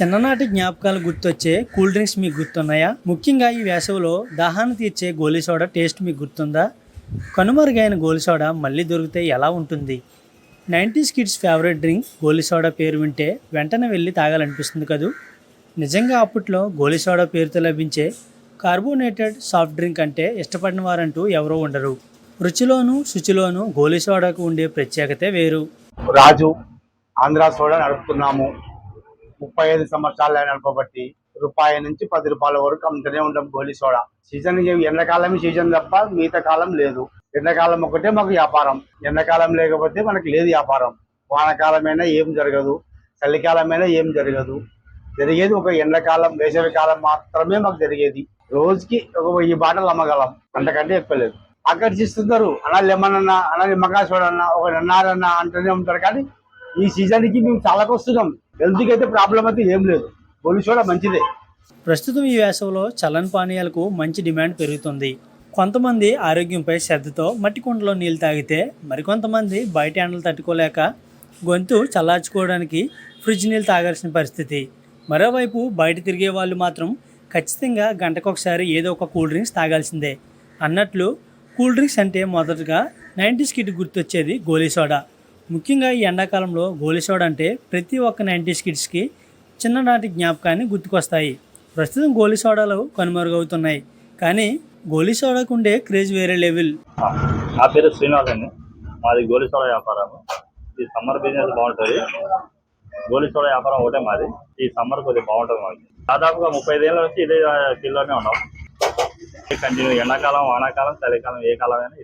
చిన్ననాటి జ్ఞాపకాలు గుర్తొచ్చే కూల్ డ్రింక్స్ మీకు గుర్తున్నాయా? ముఖ్యంగా ఈ వేసవిలో దాహాన్ని తీర్చే గోలీ సోడా టేస్ట్ మీకు గుర్తుందా? కనుమరుగైన గోలీ సోడా మళ్ళీ దొరికితే ఎలా ఉంటుంది? Nineties kids favourite drink goli soda పేరు వింటే వెంటనే వెళ్ళి తాగాలనిపిస్తుంది కదూ? నిజంగా అప్పట్లో గోలీ సోడా పేరుతో లభించే కార్బోనేటెడ్ సాఫ్ట్ డ్రింక్ అంటే ఇష్టపడిన వారంటూ ఎవరూ ఉండరు. రుచిలోనూ శుచిలోనూ గోలీ సోడాకు ఉండే ప్రత్యేకతే వేరు. రాజు ఆంధ్ర సోడా నడుపుతున్నాము ముప్పై ఐదు సంవత్సరాలు నడపబట్టి రూపాయి నుంచి పది రూపాయల వరకు అమ్ముతూనే ఉంటాం గోలీ సోడా. సీజన్ ఎండాకాలమే సీజన్ తప్ప మిగతా కాలం లేదు. ఎండాకాలం ఒకటే మాకు వ్యాపారం. ఎండాకాలం లేకపోతే మనకు లేదు వ్యాపారం. వానకాలమైనా ఏం జరగదు. చలికాలమైనా ఏం జరగదు. జరిగేది ఒక ఎండాకాలం వేసవి కాలం మాత్రమే మాకు జరిగేది. రోజుకి ఒక వెయ్యి బాటలు అమ్మగలం. అంతకంటే ఎక్కువ లేదు. ఆకర్షిస్తున్నారు. అలా లెమన్ అన్న అలా నిమ్మకాయ చూడన్నా ఒక నిన్నారన్నా అంటూనే ఉంటారు. కానీ ఈ సీజన్కి మేము చాలా వస్తున్నాం హెల్త్కి అయితే ప్రాబ్లం అయితే ఏం లేదు. గొలి సోడా మంచిదే. ప్రస్తుతం ఈ వేసవిలో చల్లని పానీయాలకు మంచి డిమాండ్ పెరుగుతుంది. కొంతమంది ఆరోగ్యంపై శ్రద్ధతో మట్టి కుండలో నీళ్ళు తాగితే మరికొంతమంది బయట ఎండలు తట్టుకోలేక గొంతు చల్లార్చుకోవడానికి ఫ్రిడ్జ్ నీళ్ళు తాగాల్సిన పరిస్థితి. మరోవైపు బయట తిరిగే వాళ్ళు మాత్రం ఖచ్చితంగా గంటకొకసారి ఏదో ఒక కూల్ డ్రింక్స్ తాగాల్సిందే. అన్నట్లు కూల్ డ్రింక్స్ అంటే మొదటగా నైంటీస్ కిట్ గుర్తొచ్చేది గోలీ సోడా. ముఖ్యంగా ఈ ఎండాకాలంలో గోలీ అంటే ప్రతి ఒక్క నైంటీస్ కిడ్స్కి చిన్ననాటి జ్ఞాపకాన్ని గుర్తుకొస్తాయి. ప్రస్తుతం గోలీ సోడాలు కనుమరుగవుతున్నాయి. కానీ గోలీ సోడాకు ఉండే క్రేజ్ వేరే లెవెల్. నా పేరు శ్రీనివాస్ అండి మాది గోలీ సోడా వ్యాపారం ఈ సమ్మర్ బిజినెస్ బాగుంటుంది. గోలీ సోడా వ్యాపారం ఒకటే మాది. ఈ సమ్మర్ కొద్దిగా బాగుంటుంది మాది. దాదాపుగా ముప్పై ఐదేళ్ళ నుంచి ఇదే ఫీల్డ్లోనే ఉన్నాం. కంటిన్యూ ఎండాకాలం వానాకాలం చలికాలం ఏ కాలం అయినా